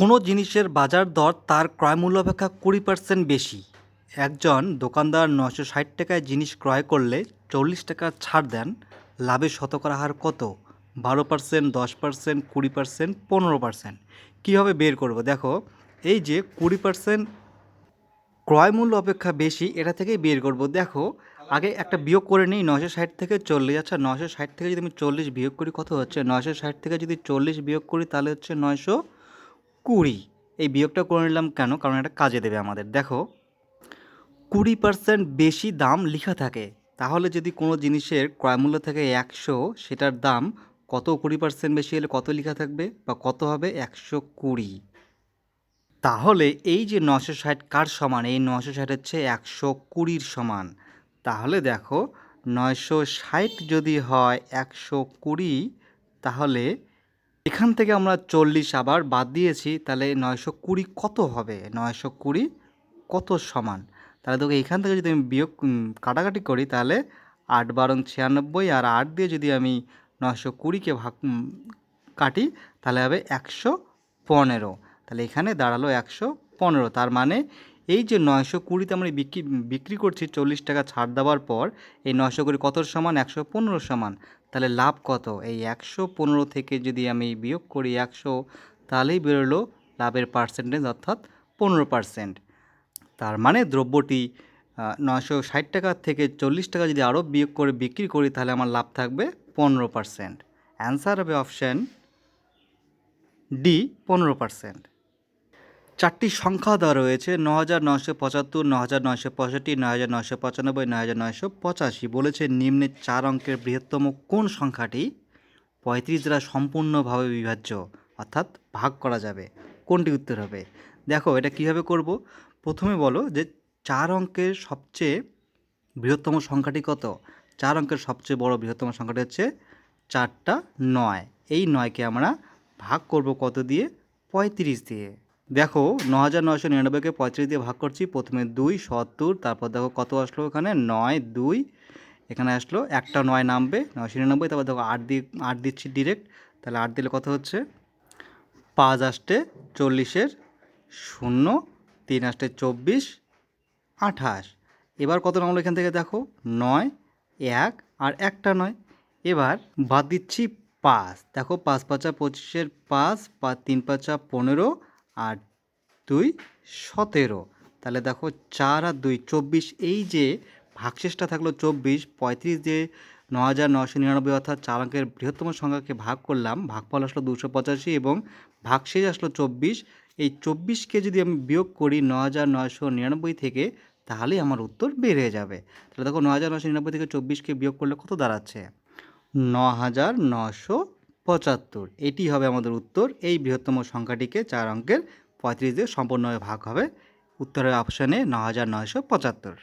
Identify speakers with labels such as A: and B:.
A: কোনো জিনিসের বাজার দর তার ক্রয় মূল্য অপেক্ষা কুড়ি পার্সেন্ট বেশি। একজন দোকানদার নশো ষাট টাকায় জিনিস ক্রয় করলে চল্লিশ টাকা ছাড় দেন লাভের শতকরা হার কত? বারো পার্সেন্ট দশ পার্সেন্ট কুড়ি পার্সেন্ট পনেরো পার্সেন্ট কীভাবে বের করব? দেখো, এই যে কুড়ি পার্সেন্ট ক্রয় মূল্য অপেক্ষা বেশি, এটা থেকেই বের করব। দেখো, আগে একটা বিয়োগ করে নিই নশো ষাট থেকে চল্লিশ। আচ্ছা নশো ষাট থেকে যদি আমি চল্লিশ বিয়োগ করি, কত হচ্ছে? নশো ষাট থেকে যদি চল্লিশ বিয়োগ করি, তাহলে হচ্ছে নয়শো কুড়ি। এই বিয়োগটা করে নিলাম কেন? কারণ এটা কাজে দেবে আমাদের। দেখো, কুড়ি পার্সেন্ট বেশি দাম লেখা থাকে। তাহলে যদি কোনো জিনিসের ক্রয়মূল্য থাকে একশো, সেটার দাম কত কুড়ি পার্সেন্ট বেশি হলে কত লেখা থাকবে? বা কত হবে? একশো কুড়ি। তাহলে এই যে নশো ষাট কার সমান? এই নশো ষাট হচ্ছে একশো কুড়ির সমান। তাহলে দেখো, নয়শো ষাট যদি হয় একশো কুড়ি, তাহলে এখান থেকে আমরা চল্লিশ আবার বাদ দিয়েছি, তাহলে নয়শো কুড়ি কত হবে? নয়শো কুড়ি কত সমান? তাহলে দেখো এখান থেকে যদি আমি বিয়োগ কাটাকাটি করি, তাহলে আট বারং ছিয়ানব্বই আর আট দিয়ে যদি আমি নয়শো কুড়িকে ভাগ কাটি, তাহলে হবে একশো পনেরো। তাহলে এখানে দাঁড়াল একশো পনেরো, তার মানে এই যে নয়শো কুড়িতে আমরা বিক্রি বিক্রি করছি চল্লিশ টাকা ছাড় দেওয়ার পর, এই নয়শো কুড়ি কত সমান? একশো পনেরো সমান। তাহলে লাভ কত? এই একশো পনেরো থেকে যদি আমি বিয়োগ করি একশো, তাহলেই বেরোলো লাভের পার্সেন্টেজ অর্থাৎ পনেরো পার্সেন্ট তার মানে দ্রব্যটি নয়শো ষাট টাকা থেকে চল্লিশ টাকা যদি আরও বিয়োগ করে বিক্রি করি, তাহলে আমার লাভ থাকবে পনেরো পার্সেন্ট অ্যান্সার হবে অপশান ডি পনেরো পার্সেন্ট চারটি সংখ্যা দেওয়া রয়েছে ন হাজার নশো পঁচাত্তর ন হাজার নশো পঁয়ষট্টি ন হাজার নশো পঁচানব্বই ন হাজার নশো পঁচাশি। বলেছে নিম্নের চার অঙ্কের বৃহত্তম কোন সংখ্যাটি? পঁয়ত্রিশ দ্বারা সম্পূর্ণভাবে বিভাজ্য, অর্থাৎ ভাগ করা যাবে। কোনটি উত্তর হবে? দেখো, এটা কীভাবে করব? প্রথমে বলো যে চার অঙ্কের সবচেয়ে বৃহত্তম সংখ্যাটি কত? চার অঙ্কের সবচেয়ে বড় বৃহত্তম সংখ্যাটি হচ্ছে চারটা নয়। এই নয়কে আমরা ভাগ করব কত দিয়ে? পঁয়ত্রিশ দিয়ে। দেখো ন হাজার নয়শো নিরানব্বইকে পঁয়ত্রিশ দিয়ে ভাগ করছি, প্রথমে দুই, সত্তর, তারপর দেখো কত আসলো ওখানে নয়, দুই, এখানে আসলো একটা নয় নামবে, নয়শো নিরানব্বই, তারপর দেখো আট দিয়ে, আট দিচ্ছি ডিরেক্ট তাহলে আট দিলে কত হচ্ছে? পাঁচ আসতে চল্লিশের শূন্য, তিন আসতে চব্বিশ, আঠাশ। এবার কত নামলো এখান থেকে দেখো? নয়, এক, আর একটা নয়। এবার বাদ দিচ্ছি পাঁচ। দেখো পাঁচ পাঁচা পঁচিশের পাঁচ পা তিন পাঁচা পনেরো আর দুই সতেরো। তাহলে দেখো চার আর দুই, চব্বিশ। এই যে ভাগশেষটা থাকল চব্বিশ, পঁয়ত্রিশ দিয়ে ন হাজার নশো নিরানব্বই অর্থাৎ চার অঙ্কের বৃহত্তম সংখ্যাকে ভাগ করলাম, ভাগফল আসলো দুশো পঁচাশি এবং ভাগশেষ আসলো চব্বিশ। এই চব্বিশকে যদি আমি বিয়োগ করি ন হাজার নয়শো নিরানব্বই থেকে তাহলেই আমার উত্তর বেড়ে যাবে। তাহলে দেখো ন হাজার নশো নিরানব্বই থেকে চব্বিশকে বিয়োগ করলে কত দাঁড়াচ্ছে? ন হাজার নশো পঁচাত্তর। এটি হবে আমাদের উত্তর। এই বৃহত্তম সংখ্যাটিকে চার অঙ্কের পঁয়ত্রিশ দিয়ে সম্পূর্ণভাবে ভাগ হবে। উত্তরের অপশানে ন হাজার নয়শো পঁচাত্তর।